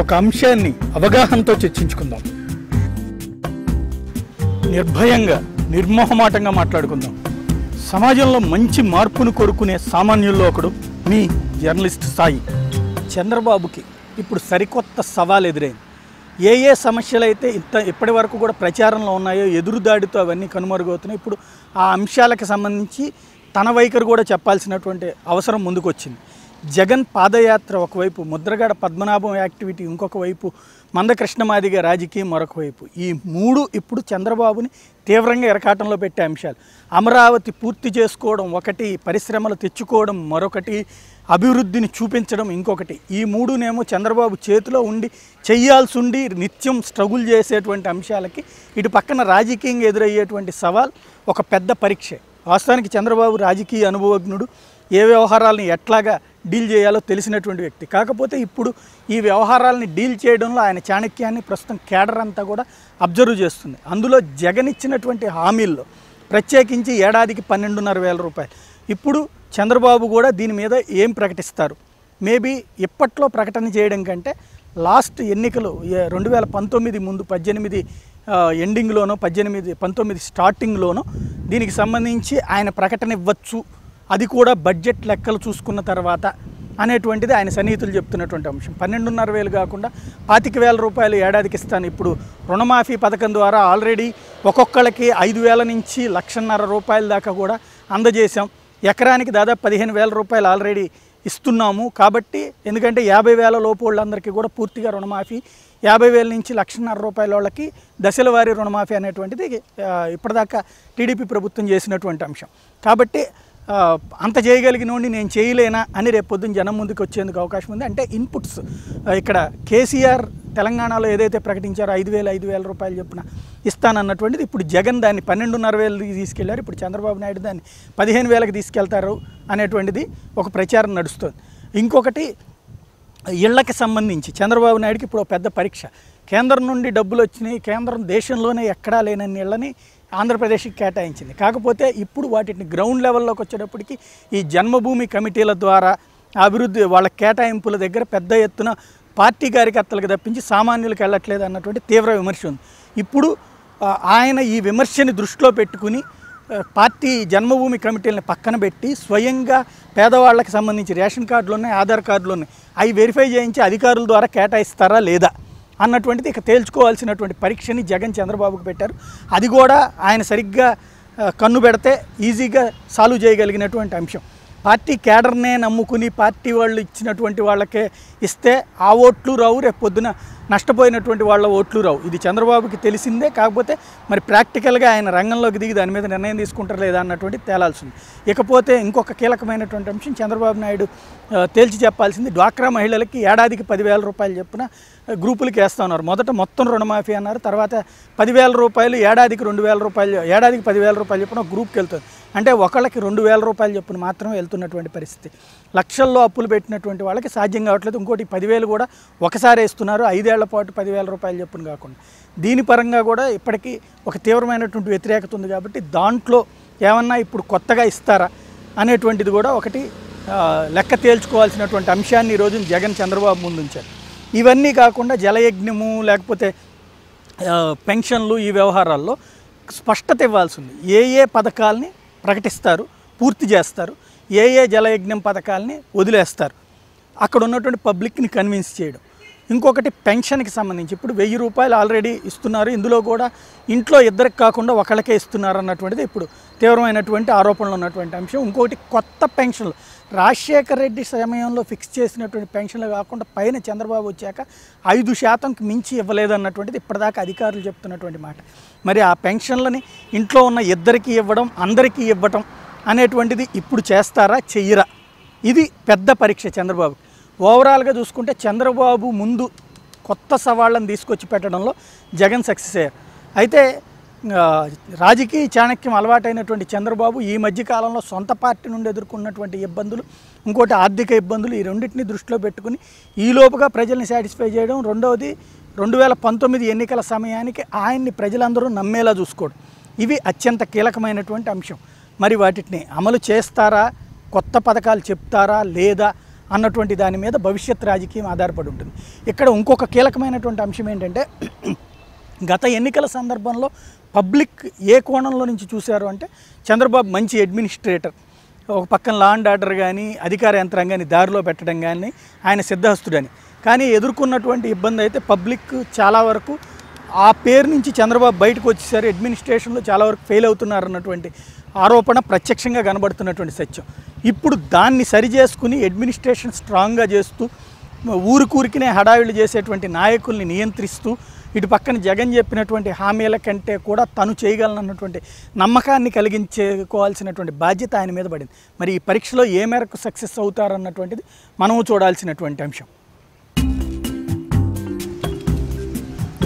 ఒక అంశాన్ని అవగాహనతో చర్చించుకుందాం. నిర్భయంగా నిర్మోహమాటంగా మాట్లాడుకుందాం. సమాజంలో మంచి మార్పును కోరుకునే సామాన్యుల్లో ఒకడు మీ జర్నలిస్ట్ సాయి చంద్రబాబుకి ఇప్పుడు సరికొత్త సవాల్ ఎదురైంది ఏ ఏ సమస్యలు అయితే ఇంత ఇప్పటి వరకు కూడా ప్రచారంలో ఉన్నాయో ఎదురుదాడితో అవన్నీ కనుమరుగవుతున్నాయి ఇప్పుడు ఆ అంశాలకు సంబంధించి తన వైఖరి కూడా చెప్పాల్సినటువంటి అవసరం ముందుకొచ్చింది. జగన్ పాదయాత్ర ఒకవైపు ముద్రగడ పద్మనాభం యాక్టివిటీ ఇంకొక వైపు మందకృష్ణమాదిగ రాజకీయం మరొక వైపు. ఈ మూడు ఇప్పుడు చంద్రబాబుని తీవ్రంగా ఎరకాటంలో పెట్టే అంశాలు. అమరావతి పూర్తి చేసుకోవడం ఒకటి పరిశ్రమలు తెచ్చుకోవడం మరొకటి అభివృద్ధిని చూపించడం ఇంకొకటి. ఈ మూడునేమో చంద్రబాబు చేతిలో ఉండి చేయాల్సి ఉండి నిత్యం స్ట్రగుల్ చేసేటువంటి అంశాలకి ఇటు పక్కన రాజకీయంగా ఎదురయ్యేటువంటి సవాల్ ఒక పెద్ద పరీక్ష. వాస్తవానికి చంద్రబాబు రాజకీయ అనుభవజ్ఞుడు. ఏ వ్యవహారాలను ఎట్లాగా డీల్ చేయాలో తెలిసినటువంటి వ్యక్తి. కాకపోతే ఇప్పుడు ఈ వ్యవహారాలని డీల్ చేయడంలో ఆయన చాణక్యాన్ని ప్రస్తుతం కేడర్ అంతా కూడా అబ్జర్వ్ చేస్తుంది. అందులో జగన్ ఇచ్చినటువంటి హామీల్లో ప్రత్యేకించి ఏడాదికి పన్నెండున్నర వేల రూపాయలు. ఇప్పుడు చంద్రబాబు కూడా దీని మీద ఏం ప్రకటిస్తారు? మేబీ ఇప్పట్లో ప్రకటన చేయడం కంటే లాస్ట్ ఎన్నికలు రెండు వేల పంతొమ్మిది ముందు పద్దెనిమిది ఎండింగ్లోనో పద్దెనిమిది పంతొమ్మిది స్టార్టింగ్లోనో దీనికి సంబంధించి ఆయన ప్రకటన ఇవ్వచ్చు అది కూడా బడ్జెట్ లెక్కలు చూసుకున్న తర్వాత అనేటువంటిది ఆయన సన్నిహితులు చెప్తున్నటువంటి అంశం. పన్నెండున్నర వేలు కాకుండా పాతిక వేల రూపాయలు ఏడాదికి ఇస్తాను. ఇప్పుడు రుణమాఫీ పథకం ద్వారా ఆల్రెడీ ఒక్కొక్కళ్ళకి ఐదు వేల నుంచి లక్షన్నర రూపాయల దాకా కూడా అందజేశాం. ఎకరానికి దాదాపు పదిహేను వేల రూపాయలు ఆల్రెడీ ఇస్తున్నాము. కాబట్టి ఎందుకంటే యాభై వేల లోపు వాళ్ళందరికీ కూడా పూర్తిగా రుణమాఫీ యాభై వేల నుంచి లక్షన్నర రూపాయల వాళ్ళకి దశల వారీ రుణమాఫీ అనేటువంటిది ఇప్పటిదాకా టీడీపీ ప్రభుత్వం చేసినటువంటి అంశం. కాబట్టి అంత చేయగలిగినోడిని నేను చేయలేనా అని రేపు పొద్దున్న జనం ముందుకు వచ్చేందుకు అవకాశం ఉంది. అంటే ఇన్పుట్స్ ఇక్కడ కేసీఆర్ తెలంగాణలో ఏదైతే ప్రకటించారో ఐదు వేల ఐదు వేల రూపాయలు చెప్పిన ఇస్తానన్నటువంటిది ఇప్పుడు జగన్ దాన్ని పన్నెండున్నర వేలకి తీసుకెళ్ళారు. ఇప్పుడు చంద్రబాబు నాయుడు దాన్ని పదిహేను వేలకు తీసుకెళ్తారు అనేటువంటిది ఒక ప్రచారం నడుస్తుంది. ఇంకొకటి ఇళ్ళకి సంబంధించి చంద్రబాబు నాయుడుకి ఇప్పుడు పెద్ద పరీక్ష. కేంద్రం నుండి డబ్బులు వచ్చినాయి. కేంద్రం దేశంలోనే ఎక్కడా లేనన్ని ఇళ్ళని ఆంధ్రప్రదేశ్కి కేటాయించింది. కాకపోతే ఇప్పుడు వాటిని గ్రౌండ్ లెవెల్లోకి వచ్చేటప్పటికి ఈ జన్మభూమి కమిటీల ద్వారా అభివృద్ధి వాళ్ళ కేటాయింపుల దగ్గర పెద్ద ఎత్తున పార్టీ కార్యకర్తలకు తప్పించి సామాన్యులకు వెళ్ళట్లేదు అన్నటువంటి తీవ్ర విమర్శ ఉంది. ఇప్పుడు ఆయన ఈ విమర్శని దృష్టిలో పెట్టుకుని పార్టీ జన్మభూమి కమిటీలను పక్కన పెట్టి స్వయంగా పేదవాళ్ళకి సంబంధించి రేషన్ కార్డులు ఉన్నాయి ఆధార్ కార్డులు ఉన్నాయి. అవి వెరిఫై చేయించి అధికారుల ద్వారా కేటాయిస్తారా లేదా? అన్నటువంటిది ఇక తేల్చుకోవాల్సినటువంటి పరీక్షని జగన్ చంద్రబాబుకు పెట్టారు. అది కూడా ఆయన సరిగ్గా కన్ను పెడితే ఈజీగా సాల్వ్ చేయగలిగినటువంటి అంశం. పార్టీ కేడర్నే నమ్ముకుని పార్టీ వాళ్ళు ఇచ్చినటువంటి వాళ్ళకే ఇస్తే ఆ ఓట్లు రావు రేపు పొద్దున నష్టపోయినటువంటి వాళ్ళ ఓట్లు రావు. ఇది చంద్రబాబుకి తెలిసిందే కాకపోతే మరి ప్రాక్టికల్గా ఆయన రంగంలోకి దిగి దాని మీద నిర్ణయం తీసుకుంటారు లేదా అన్నటువంటి తేలాల్సింది ఇకపోతే ఇంకొక కీలకమైనటువంటి అంశం చంద్రబాబు నాయుడు తేల్చి చెప్పాల్సింది డ్వాక్రా మహిళలకి ఏడాదికి పదివేల రూపాయలు చెప్పున గ్రూపులకి వేస్తా ఉన్నారు. మొదట మొత్తం రుణమాఫీ అన్నారు తర్వాత పదివేల రూపాయలు ఏడాదికి రెండు వేల రూపాయలు ఏడాదికి పదివేల రూపాయలు చొప్పున గ్రూప్కి వెళ్తుంది. అంటే ఒకళ్ళకి రెండు వేల రూపాయలు చెప్పున మాత్రం వెళ్తున్నటువంటి పరిస్థితి. లక్షల్లో అప్పులు పెట్టినటువంటి వాళ్ళకి సాధ్యం కావట్లేదు. ఇంకోటి పదివేలు కూడా ఒకసారి ఇస్తున్నారు ఐదేళ్ళ పాటు పదివేల రూపాయలు చెప్పును కాకుండా. దీని పరంగా కూడా ఇప్పటికీ ఒక తీవ్రమైనటువంటి వ్యతిరేకత ఉంది కాబట్టి దాంట్లో ఏమన్నా ఇప్పుడు కొత్తగా ఇస్తారా అనేటువంటిది కూడా ఒకటి లెక్క తేల్చుకోవాల్సినటువంటి అంశాన్ని ఈరోజు జగన్ చంద్రబాబు ముందు ఉంచారు ఇవన్నీ కాకుండా జలయజ్ఞము లేకపోతే పెన్షన్లు ఈ వ్యవహారాల్లో స్పష్టత ఇవ్వాల్సి ఉంది. ఏ ఏ పథకాల్ని ప్రకటిస్తారు పూర్తి చేస్తారు ఏ ఏ జలయజ్ఞం పథకాల్ని వదిలేస్తారు. అక్కడ ఉన్నటువంటి పబ్లిక్ని కన్విన్స్ చేయడం. ఇంకొకటి పెన్షన్కి సంబంధించి ఇప్పుడు వెయ్యి రూపాయలు ఆల్రెడీ ఇస్తున్నారు. ఇందులో కూడా ఇంట్లో ఇద్దరికి కాకుండా ఒకళ్ళకే ఇస్తున్నారు అన్నటువంటిది ఇప్పుడు తీవ్రమైనటువంటి ఆరోపణలు ఉన్నటువంటి అంశం. ఇంకొకటి కొత్త పెన్షన్లు. రాజశేఖర రెడ్డి సమయంలో ఫిక్స్ చేసినటువంటి పెన్షన్లు కాకుండా పైన చంద్రబాబు వచ్చాక ఐదు శాతంకి మించి ఇవ్వలేదు అన్నటువంటిది ఇప్పటిదాకా అధికారులు చెప్తున్నటువంటి మాట. మరి ఆ పెన్షన్లని ఇంట్లో ఉన్న ఇద్దరికి ఇవ్వడం అందరికీ ఇవ్వటం అనేటువంటిది ఇప్పుడు చేస్తారా చెయ్యరా? ఇది పెద్ద పరీక్ష చంద్రబాబు. ఓవరాల్గా చూసుకుంటే చంద్రబాబు ముందు కొత్త సవాళ్ళను తీసుకొచ్చి పెట్టడంలో జగన్ సక్సెస్ అయ్యారు. అయితే రాజకీయ చాణక్యం అలవాటైనటువంటి చంద్రబాబు ఈ మధ్య కాలంలో సొంత పార్టీ నుండి ఎదుర్కొన్నటువంటి ఇబ్బందులు ఇంకోటి ఆర్థిక ఇబ్బందులు ఈ రెండింటిని దృష్టిలో పెట్టుకుని ఈ లోపుగా ప్రజల్ని సాటిస్ఫై చేయడం రెండవది రెండు వేల పంతొమ్మిది ఎన్నికల సమయానికి ఆయన్ని ప్రజలందరూ నమ్మేలా చూసుకోవడం. ఇవి అత్యంత కీలకమైనటువంటి అంశం. మరి వాటిని అమలు చేస్తారా? కొత్త పథకాలు చెప్తారా? లేదా? అన్నటువంటి దాని మీద భవిష్యత్ రాజకీయం ఆధారపడి ఉంటుంది. ఇక్కడ ఇంకొక కీలకమైనటువంటి అంశం ఏంటంటే గత ఎన్నికల సందర్భంలో పబ్లిక్ ఏ కోణంలో నుంచి చూశారు అంటే చంద్రబాబు మంచి అడ్మినిస్ట్రేటర్. ఒక పక్కన లా అండ్ ఆర్డర్ కానీ అధికార యంత్రాంగాన్ని దారిలో పెట్టడం కానీ ఆయన సిద్ధహస్తుడని. కానీ ఎదుర్కొన్నటువంటి ఇబ్బంది అయితే పబ్లిక్ చాలా వరకు ఆ పేరు నుంచి చంద్రబాబు బయటకు వచ్చేసారు. అడ్మినిస్ట్రేషన్లో చాలా వరకు ఫెయిల్ అవుతున్నారు అన్నటువంటి ఆరోపణ ప్రత్యక్షంగా కనబడుతున్నటువంటి సత్యం. ఇప్పుడు దాన్ని సరిచేసుకుని అడ్మినిస్ట్రేషన్ స్ట్రాంగ్గా చేస్తూ ఊరికూరికినే హడావిడి చేసేటువంటి నాయకుల్ని నియంత్రిస్తూ ఇటు పక్కన జగన్ చెప్పినటువంటి హామీల కంటే కూడా తను చేయగలనన్నటువంటి నమ్మకాన్ని కలిగించుకోవాల్సినటువంటి బాధ్యత ఆయన మీద పడింది. మరి ఈ పరీక్షలో ఏ మేరకు సక్సెస్ అవుతారన్నటువంటిది మనము చూడాల్సినటువంటి అంశం.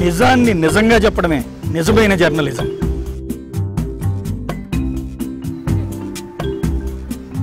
నిజాన్ని నిజంగా చెప్పడమే నిజమైన జర్నలిజం